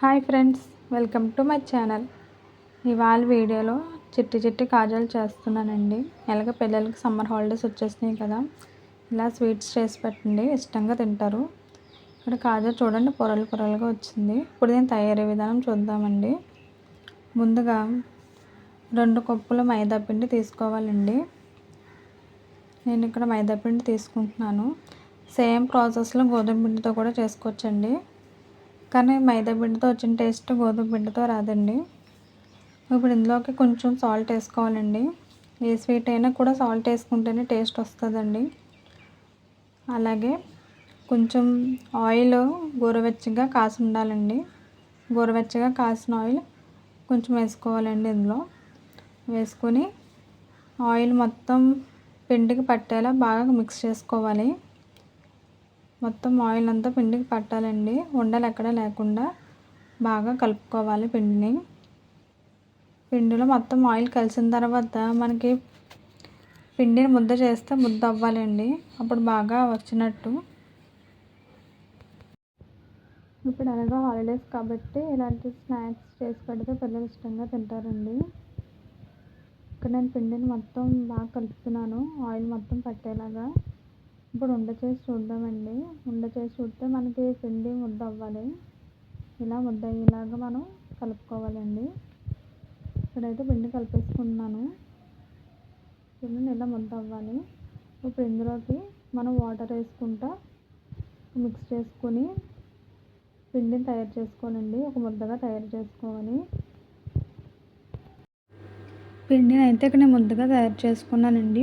Hi friends welcome to my channel. ఇవాళ వీడియోలో చిట్టి చిట్టి కాజాలు చేస్తున్నానండి. ఎలాగ పిల్లలకి సమ్మర్ హాలిడేస్ వచ్చేసినాయి కదా ఇలా స్వీట్స్ చేసి పెట్టండి ఇష్టంగా తింటారు. ఇక్కడ కాజా చూడండి పొరలు పొరలుగా వచ్చింది. ఇప్పుడు దీని తయారీ విధానం చూద్దామండి. ముందుగా రెండు కప్పుల మైదా పిండి తీసుకోవాలండి. నేను ఇక్కడ మైదా పిండి తీసుకుంటున్నాను. సేమ్ ప్రాసెస్లో గోధుమ పిండితో కూడా చేసుకోవచ్చండి. కానీ మైదా పిండితో వచ్చిన టేస్ట్ గోధుమ పిండితో రాదండి. ఇప్పుడు ఇందులోకి కొంచెం సాల్ట్ వేసుకోవాలండి. ఏ స్వీట్ అయినా కూడా సాల్ట్ వేసుకుంటేనే టేస్ట్ వస్తుందండి. అలాగే కొంచెం ఆయిల్ గోరువెచ్చగా కాసి ఉండాలండి. గోరువెచ్చగా కాసిన ఆయిల్ కొంచెం వేసుకోవాలండి ఇందులో. వేసుకొని ఆయిల్ మొత్తం పిండికి పట్టేలా బాగా మిక్స్ చేసుకోవాలి. మొత్తం ఆయిల్ అంతా పిండికి పట్టాలండి. ఉండలు ఎక్కడ లేకుండా బాగా కలుపుకోవాలి పిండిని. పిండిలో మొత్తం ఆయిల్ కలిసిన తర్వాత మనకి పిండిని ముద్ద చేస్తే ముద్ద అవ్వాలండి. అప్పుడు బాగా వచ్చినట్టు. ఇప్పుడు అనగా హాలిడేస్ కాబట్టి ఇలాంటి స్నాక్స్ చేసి పెడితే పిల్లలు ఇష్టంగా తింటారండి. ఇక్కడ నేను పిండిని మొత్తం బాగా కలుపుతున్నాను. ఆయిల్ మొత్తం పట్టేలాగా. ఇప్పుడు ఉండ చేసి చూద్దామండి. ఉండ చేసి చూస్తే మనకి పిండి ముద్ద అవ్వాలి. ఇలా ముద్ద అయ్యేలాగా మనం కలుపుకోవాలండి. ఇక్కడైతే పిండి కలిపేసుకున్నాను. పిండి ఇలా ముద్ద అవ్వాలి. ఇప్పుడు ఇందులోకి మనం వాటర్ వేసుకుంటా మిక్స్ చేసుకొని పిండిని తయారు చేసుకోవాలండి. ఒక ముద్దగా తయారు చేసుకోవాలి. పిండిని అయితే ఇక్కడ నేను ముద్దగా తయారు చేసుకున్నానండి.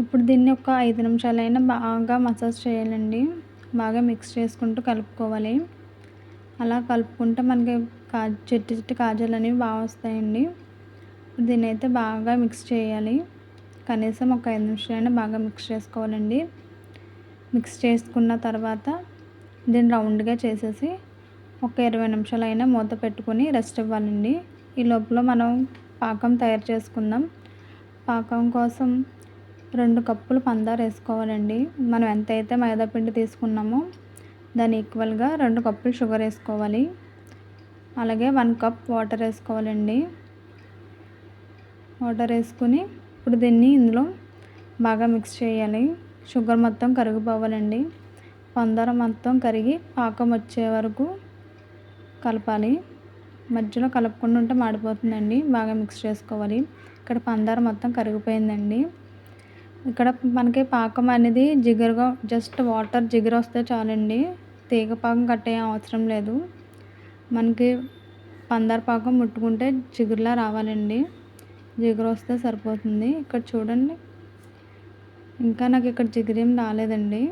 ఇప్పుడు దీన్ని ఒక ఐదు నిమిషాలైనా బాగా మసాజ్ చేయాలండి. బాగా మిక్స్ చేసుకుంటూ కలుపుకోవాలి. అలా కలుపుకుంటే మనకి కా చెట్టు చెట్టు కాజాలు అనేవి బాగా వస్తాయండి. దీన్ని అయితే బాగా మిక్స్ చేయాలి. కనీసం ఒక ఐదు నిమిషాలైనా బాగా మిక్స్ చేసుకోవాలండి. మిక్స్ చేసుకున్న తర్వాత దీన్ని రౌండ్గా చేసేసి ఒక ఇరవై నిమిషాలైనా మూత పెట్టుకొని రెస్ట్ ఇవ్వాలండి. ఈ లోపల మనం పాకం తయారు చేసుకుందాం. పాకం కోసం రెండు కప్పులు పందారు వేసుకోవాలండి. మనం ఎంతైతే మైదాపిండి తీసుకున్నామో దాని ఈక్వల్గా రెండు కప్పులు షుగర్ వేసుకోవాలి. అలాగే వన్ కప్ వాటర్ వేసుకోవాలండి. వాటర్ వేసుకుని ఇప్పుడు దీన్ని ఇందులో బాగా మిక్స్ చేయాలి. షుగర్ మొత్తం కరిగిపోవాలండి. పందార మొత్తం కరిగి పాకం వచ్చే వరకు కలపాలి. మధ్యలో కలపకుండా ఉంటే మాడిపోతుందండి. బాగా మిక్స్ చేసుకోవాలి. ఇక్కడ పందార మొత్తం కరిగిపోయిందండి. ఇక్కడ మనకి పాకం అనేది జిగురుగా జస్ట్ వాటర్ జిగురు వస్తే చాలండి. తీగ పాకం కట్టే అవసరం లేదు. మనకి పందర పాకం ముట్టుకుంటే జిగురులా రావాలండి. జిగురు వస్తే సరిపోతుంది. ఇక్కడ చూడండి. ఇంకా నాకు ఇక్కడ జిగురేం రాలేదండి.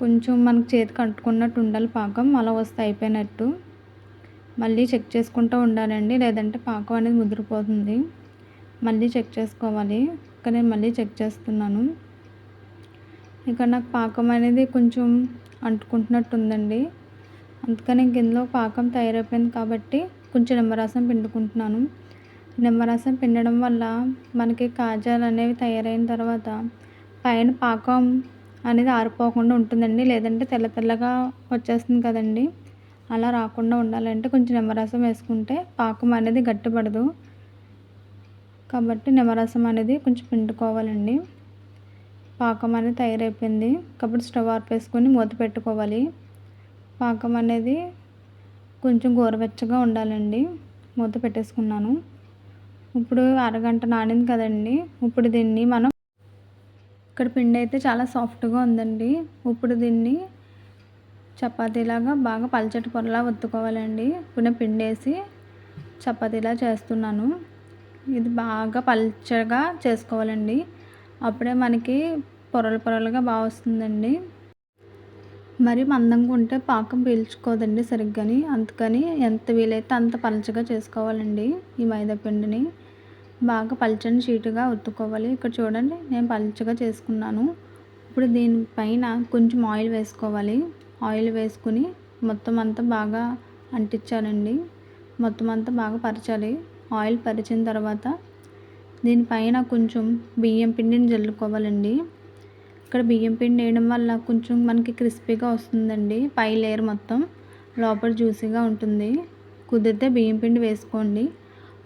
కొంచెం మనకు చేతి కట్టుకున్నట్టు ఉండాలి పాకం. అలా వస్తే అయిపోయినట్టు. మళ్ళీ చెక్ చేసుకుంటూ ఉండాలండి. లేదంటే పాకం అనేది ముదిరిపోతుంది. మళ్ళీ చెక్ చేసుకోవాలి. ఇక్కడ నేను మళ్ళీ చెక్ చేస్తున్నాను. ఇక్కడ నాకు పాకం అనేది కొంచెం అంటుకుంటున్నట్టు ఉందండి అందుకని ఇందులో పాకం తయారైపోయింది కాబట్టి కొంచెం నిమ్మరసం పిండుకుంటున్నాను. నిమ్మరసం పిండడం వల్ల మనకి కాజాలు అనేవి తయారైన తర్వాత పైన పాకం అనేది ఆరిపోకుండా ఉంటుందండి. లేదంటే తెల్ల తెల్లగా వచ్చేస్తుంది కదండి. అలా రాకుండా ఉండాలంటే కొంచెం నిమ్మరసం వేసుకుంటే పాకం అనేది గట్టిపడదు. కాబట్టి నిమ్మరసం అనేది కొంచెం పిండుకోవాలండి. పాకం అనేది తయారైపోయింది. కాబట్టి స్టవ్ ఆర్పేసుకొని మూత పెట్టుకోవాలి. పాకం అనేది కొంచెం గోరువెచ్చగా ఉండాలండి. మూత పెట్టేసుకున్నాను. ఇప్పుడు అరగంట నానింది కదండి. ఇప్పుడు దీన్ని మనం ఇక్కడ పిండి అయితే చాలా సాఫ్ట్గా ఉందండి. ఇప్పుడు దీన్ని చపాతీలాగా బాగా పల్చటి పొరలా ఒత్తుకోవాలండి. ఇప్పుడు పిండి వేసి చపాతీలా చేస్తున్నాను. ఇది బాగా పల్చగా చేసుకోవాలండి. అప్పుడే మనకి పొరలు పొరలుగా బాగా వస్తుందండి. మరి మందంగా ఉంటే పాకం పీల్చుకోదండి సరిగ్గాని. అందుకని ఎంత వీలైతే అంత పలచగా చేసుకోవాలండి ఈ మైదా పిండిని. బాగా పల్చని చీటుగా ఉత్తుకోవాలి. ఇక్కడ చూడండి నేను పలచగా చేసుకున్నాను. ఇప్పుడు దీనిపైన కొంచెం ఆయిల్ వేసుకోవాలి. ఆయిల్ వేసుకుని మొత్తం అంతా బాగా అంటించాలండి. మొత్తం అంతా బాగా పరచాలి. ఆయిల్ పరిచిన తర్వాత దీనిపైన కొంచెం బియ్యం పిండిని జల్లుకోవాలండి. ఇక్కడ బియ్యం పిండి వేయడం వల్ల కొంచెం మనకి క్రిస్పీగా వస్తుందండి. పై లేయర్ మొత్తం లోపల జ్యూసీగా ఉంటుంది. కుదిరితే బియ్యం పిండి వేసుకోండి.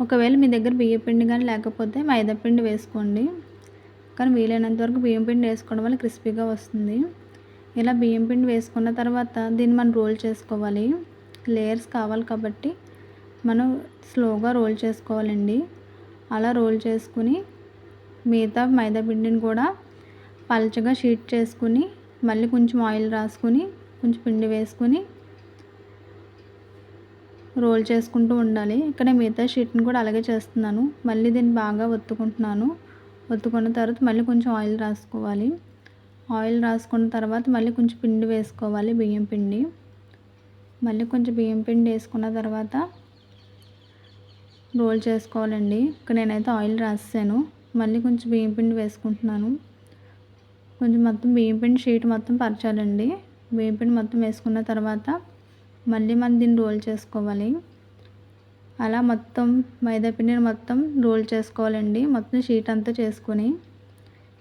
ఒకవేళ మీ దగ్గర బియ్యం పిండి కానీ లేకపోతే మైదా పిండి వేసుకోండి. కానీ వీలైనంత వరకు బియ్యం పిండి వేసుకోవడం వల్ల క్రిస్పీగా వస్తుంది. ఇలా బియ్యం పిండి వేసుకున్న తర్వాత దీన్ని మనం రోల్ చేసుకోవాలి. లేయర్స్ కావాలి కాబట్టి మనం స్లోగా రోల్ చేసుకోవాలండి. అలా రోల్ చేసుకుని మిగతా మైదా పిండిని కూడా పలచగా షీట్ చేసుకుని మళ్ళీ కొంచెం ఆయిల్ రాసుకుని కొంచెం పిండి వేసుకుని రోల్ చేసుకుంటూ ఉండాలి. ఇక్కడ మిగతా షీట్ని కూడా అలాగే చేస్తున్నాను. మళ్ళీ దీన్ని బాగా ఒత్తుకుంటున్నాను. ఒత్తుకున్న తర్వాత మళ్ళీ కొంచెం ఆయిల్ రాసుకోవాలి. ఆయిల్ రాసుకున్న తర్వాత మళ్ళీ కొంచెం పిండి వేసుకోవాలి బియ్యం పిండి. మళ్ళీ కొంచెం బియ్యం పిండి వేసుకున్న తర్వాత రోల్ చేసుకోవాలండి. ఇక్కడ నేనైతే ఆయిల్ రాసాను మళ్ళీ కొంచెం బియ్యం పిండి వేసుకుంటున్నాను. కొంచెం మొత్తం బియ్యం పిండి షీట్ మొత్తం పరచాలండి. బియ్యం పిండి మొత్తం వేసుకున్న తర్వాత మళ్ళీ మనం దీన్ని రోల్ చేసుకోవాలి. అలా మొత్తం మైదా పిండిని మొత్తం రోల్ చేసుకోవాలండి. మొత్తం షీట్ అంతా చేసుకొని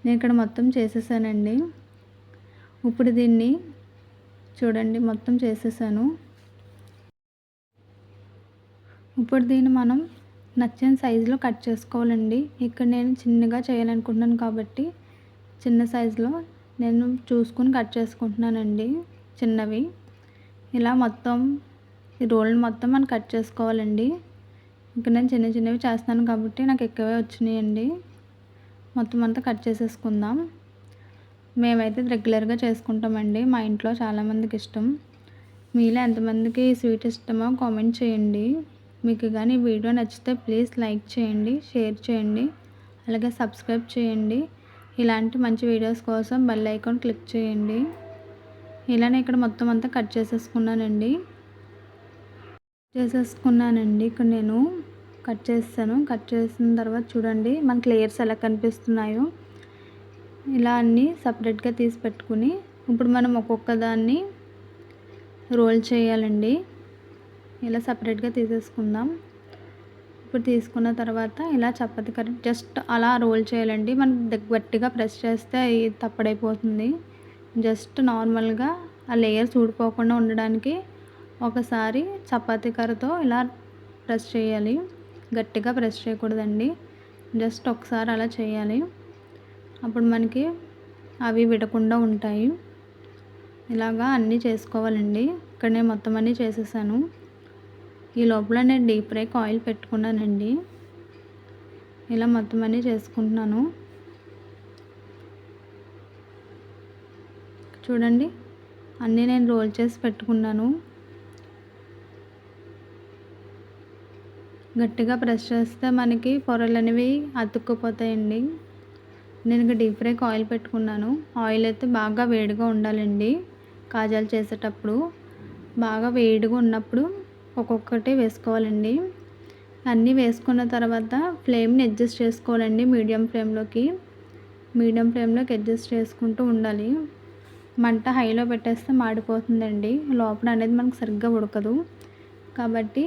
నేను ఇక్కడ మొత్తం చేసేసానండి. ఇప్పుడు దీన్ని చూడండి మొత్తం చేసేసాను. ఇప్పుడు దీన్ని మనం నచ్చిన సైజులో కట్ చేసుకోవాలండి. ఇక్కడ నేను చిన్నగా చేయాలనుకుంటున్నాను కాబట్టి చిన్న సైజులో నేను చూసుకుని కట్ చేసుకుంటున్నానండి చిన్నవి. ఇలా మొత్తం ఈ రోల్ని మొత్తం మనం కట్ చేసుకోవాలండి. ఇక్కడ నేను చిన్న చిన్నవి చేస్తాను కాబట్టి నాకు ఎక్కువే వచ్చినాయండి. మొత్తం అంతా కట్ చేసేసుకుందాం. మేమైతే రెగ్యులర్గా చేసుకుంటామండి. మా ఇంట్లో చాలామందికి ఇష్టం. మీలో ఎంతమందికి స్వీట్ ఇష్టమో కామెంట్ చేయండి. మీకు కానీ వీడియో నచ్చితే ప్లీజ్ లైక్ చేయండి షేర్ చేయండి అలాగే సబ్స్క్రైబ్ చేయండి. ఇలాంటి మంచి వీడియోస్ కోసం బెల్ ఐకాన్ క్లిక్ చేయండి. ఇలానే ఇక్కడ మొత్తం అంతా కట్ చేసేసుకున్నానండి. చేసేసుకున్నానండి. ఇక్కడ నేను కట్ చేస్తాను. కట్ చేసిన తర్వాత చూడండి మనకి లేయర్స్ ఎలా కనిపిస్తున్నాయో. ఇలా అన్నీ సపరేట్గా తీసి పెట్టుకుని ఇప్పుడు మనం ఒక్కొక్క దాన్ని రోల్ చేయాలండి. ఇలా సపరేట్గా తీసేసుకుందాం. ఇప్పుడు తీసుకున్న తర్వాత ఇలా చపాతి కర్రీ జస్ట్ అలా రోల్ చేయాలండి. మనం గట్టిగా ప్రెస్ చేస్తే అవి తప్పడైపోతుంది. జస్ట్ నార్మల్గా ఆ లేయర్స్ ఊడిపోకుండా ఉండడానికి ఒకసారి చపాతీ కర్రతో ఇలా ప్రెస్ చేయాలి. గట్టిగా ప్రెస్ చేయకూడదండి. జస్ట్ ఒకసారి అలా చేయాలి. అప్పుడు మనకి అవి విడకుండా ఉంటాయి. ఇలాగా అన్నీ చేసుకోవాలండి. ఇక్కడ నేను మొత్తం అన్నీ చేసేసాను. ఈ లోపల నేను డీప్ ఫ్రైకి ఆయిల్ పెట్టుకున్నానండి. ఇలా మొత్తం అన్నీ చేసుకుంటున్నాను. చూడండి అన్నీ నేను రోల్ చేసి పెట్టుకున్నాను. గట్టిగా ప్రెస్ చేస్తే మనకి పొరలు అనేవి అతుక్కుపోతాయండి. నేను డీప్ ఫ్రైకి ఆయిల్ పెట్టుకున్నాను. ఆయిల్ అయితే బాగా వేడిగా ఉండాలండి. కాజాలు చేసేటప్పుడు బాగా వేడిగా ఉన్నప్పుడు ఒక్కొక్కటి వేసుకోవాలండి. అన్నీ వేసుకున్న తర్వాత ఫ్లేమ్ని అడ్జస్ట్ చేసుకోవాలండి మీడియం ఫ్లేమ్లోకి. మీడియం ఫ్లేమ్లోకి అడ్జస్ట్ చేసుకుంటూ ఉండాలి. మంట హైలో పెట్టేస్తే మాడిపోతుందండి. లోపల అనేది మనకు సరిగ్గా ఉడకదు. కాబట్టి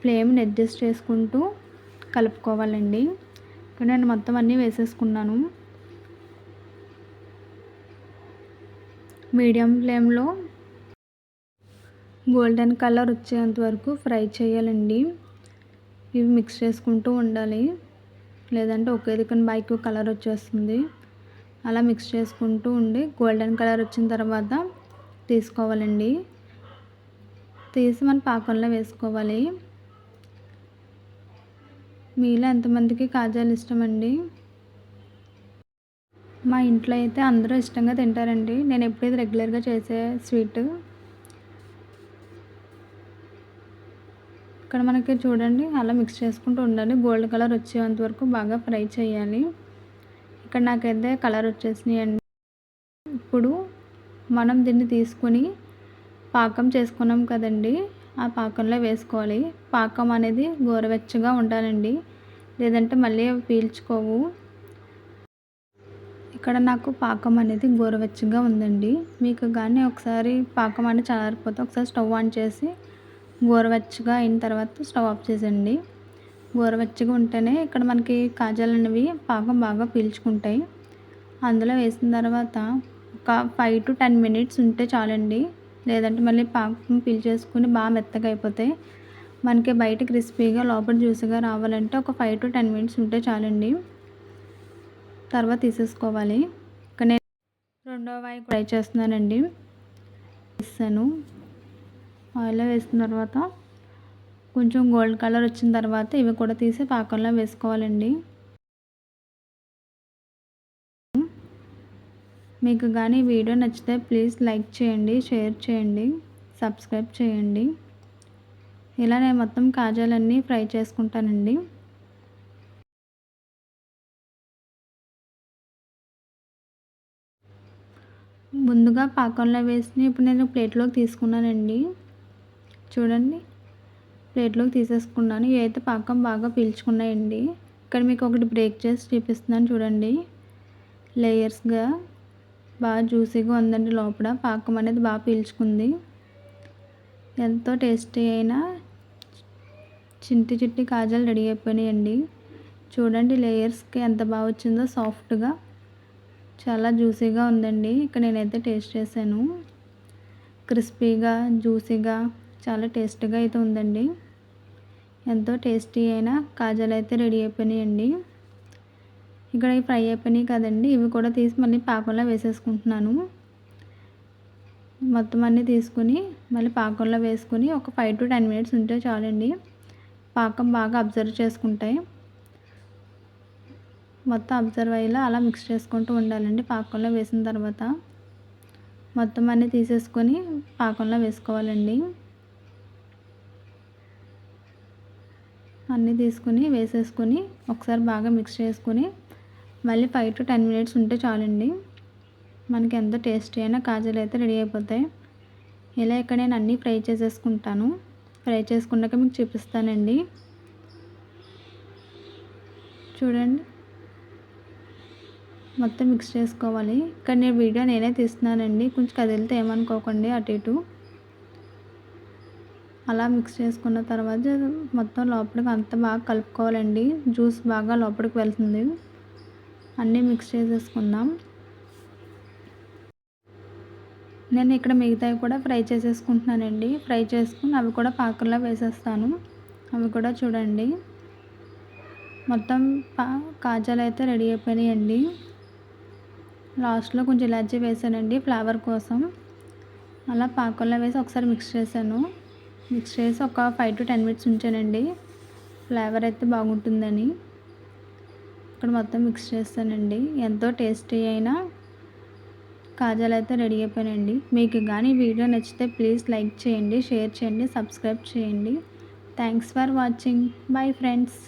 ఫ్లేమ్ని అడ్జస్ట్ చేసుకుంటూ కలుపుకోవాలండి. ఇక్కడ నేను మొత్తం అన్నీ వేసేసుకున్నాను. మీడియం ఫ్లేమ్లో గోల్డెన్ కలర్ వచ్చేంత వరకు ఫ్రై చేయాలండి. ఇవి మిక్స్ చేసుకుంటూ ఉండాలి. లేదంటే ఒకే దగ్గర బైక్ కలర్ వచ్చేస్తుంది. అలా మిక్స్ చేసుకుంటూ ఉండి గోల్డెన్ కలర్ వచ్చిన తర్వాత తీసుకోవాలండి. తీసి మన పాకంలో వేసుకోవాలి. మీలో ఎంతమందికి కాజాలు ఇష్టమండి? మా ఇంట్లో అయితే అందరూ ఇష్టంగా తింటారండి. నేను ఎప్పుడైతే రెగ్యులర్గా చేసే స్వీట్. ఇక్కడ మనకి చూడండి అలా మిక్స్ చేసుకుంటూ ఉండాలి గోల్డ్ కలర్ వచ్చేంత వరకు బాగా ఫ్రై చేయాలి. ఇక్కడ నాకైతే కలర్ వచ్చేసినాయండి. ఇప్పుడు మనం దీన్ని తీసుకొని పాకం చేసుకున్నాం కదండి. ఆ పాకంలో వేసుకోవాలి. పాకం అనేది గోరవెచ్చగా ఉండాలండి. లేదంటే మళ్ళీ పీల్చుకోవు. ఇక్కడ నాకు పాకం అనేది గోరవెచ్చగా ఉందండి. మీకు కానీ ఒకసారి పాకం అనేది చల్లారిపోతే ఒకసారి స్టవ్ ఆన్ చేసి గోరువెచ్చగా అయిన తర్వాత స్టవ్ ఆఫ్ చేసేయండి. గోరువెచ్చగా ఉంటేనే ఇక్కడ మనకి కాజాలు అనేవి పాకం బాగా పీల్చుకుంటాయి. అందులో వేసిన తర్వాత ఒక ఫైవ్ టు టెన్ మినిట్స్ ఉంటే చాలండి. లేదంటే మళ్ళీ పాకం పీల్చేసుకుని బాగా మెత్తగా అయిపోతాయి మనకి బయట క్రిస్పీగా లోపల జ్యూస్గా రావాలంటే ఒక ఫైవ్ టు టెన్ మినిట్స్ ఉంటే చాలండి. తర్వాత తీసేసుకోవాలి. ఇక్కడ నేను రెండో వాయి ట్రై చేస్తున్నానండి. ఇస్తాను ఆయిల్లో వేసిన తర్వాత కొంచెం గోల్డ్ కలర్ వచ్చిన తర్వాత ఇవి కూడా తీసి పాకంలో వేసుకోవాలండి. మీకు కానీ వీడియో నచ్చితే ప్లీజ్ లైక్ చేయండి షేర్ చేయండి సబ్స్క్రైబ్ చేయండి. ఇలా నేను మొత్తం కాజాలన్నీ ఫ్రై చేసుకుంటానండి. ముందుగా పాకంలో వేసి ఇప్పుడు నేను ప్లేట్లోకి తీసుకున్నానండి. చూడండి. ప్లేట్లోకి తీసేసుకున్నాను. ఇవైతే పాకం బాగా పీల్చుకున్నాయండి. ఇక్కడ మీకు ఒకటి బ్రేక్ చేసి చూపిస్తున్నాను చూడండి. లేయర్స్గా బాగా జ్యూసీగా ఉందండి లోపల. పాకం అనేది బాగా పీల్చుకుంది. ఎంతో టేస్టీ అయిన చింటి చిట్టి కాజాలు రెడీ అయిపోయినాయండి. చూడండి లేయర్స్కి ఎంత బాగా వచ్చిందో సాఫ్ట్గా చాలా జ్యూసీగా ఉందండి. ఇక్కడ నేనైతే టేస్ట్ చేశాను. క్రిస్పీగా జ్యూసీగా చాలా టేస్ట్గా అయితే ఉందండి. ఎంతో టేస్టీ అయిన కాజాలు అయితే రెడీ అయిపోయినాయండి. ఇక్కడ ఈ ఫ్రై అయిపోయినాయి కదండి. ఇవి కూడా తీసి మళ్ళీ పాకంలో వేసేసుకుంటున్నాను. మొత్తం అన్నీ తీసుకుని మళ్ళీ పాకంలో వేసుకుని ఒక ఫైవ్ టు టెన్ మినిట్స్ ఉంటే చాలండి. పాకం బాగా అబ్జర్వ్ చేసుకుంటాయి. మొత్తం అబ్జర్వ్ అయ్యేలా అలా మిక్స్ చేసుకుంటూ ఉండాలండి పాకంలో వేసిన తర్వాత. మొత్తం అన్నీ తీసేసుకొని పాకంలో వేసుకోవాలండి. అన్నీ తీసుకుని వేసేసుకుని ఒకసారి బాగా మిక్స్ చేసుకుని మళ్ళీ ఫైవ్ టు టెన్ మినిట్స్ ఉంటే చాలండి. మనకి ఎంత టేస్టీ అయినా కాజాలు అయితే రెడీ అయిపోతాయి. ఇలా ఇక్కడ నేను అన్నీ ఫ్రై చేసేసుకుంటాను. ఫ్రై చేసుకున్నాక మీకు చూపిస్తానండి. చూడండి. మొత్తం మిక్స్ చేసుకోవాలి. ఇక్కడ నేను వీడియో నేనే తీస్తున్నానండి. కొంచెం కదిలితే ఏమనుకోకండి అటు ఇటు. అలా మిక్స్ చేసుకున్న తర్వాత మొత్తం లోపలికి అంత బాగా కలుపుకోవాలండి. జ్యూస్ బాగా లోపలికి వెళ్తుంది. అన్నీ మిక్స్ చేసేసుకుందాం. నేను ఇక్కడ మిగతావి కూడా ఫ్రై చేసేసుకుంటున్నానండి. ఫ్రై చేసుకుని అవి కూడా పాకల్లో వేసేస్తాను. అవి కూడా చూడండి. మొత్తం పా కాజాలు అయితే రెడీ అయిపోయినాయండి. లాస్ట్లో కొంచెం ఇలాచీ వేసానండి ఫ్లేవర్ కోసం. అలా పాకల్లో వేసి ఒకసారి మిక్స్ చేశాను. మిక్స్ చేసి ఒక ఫైవ్ టు టెన్ మినిట్స్ ఉంచానండి. ఫ్లేవర్ అయితే బాగుంటుందని. ఇక్కడ మొత్తం మిక్స్ చేస్తానండి. ఎంతో టేస్టీ అయినా కాజాలు అయితే రెడీ అయిపోయానండి మీకు కానీ వీడియో నచ్చితే ప్లీజ్ లైక్ చేయండి షేర్ చేయండి సబ్స్క్రైబ్ చేయండి. Thanks for watching bye friends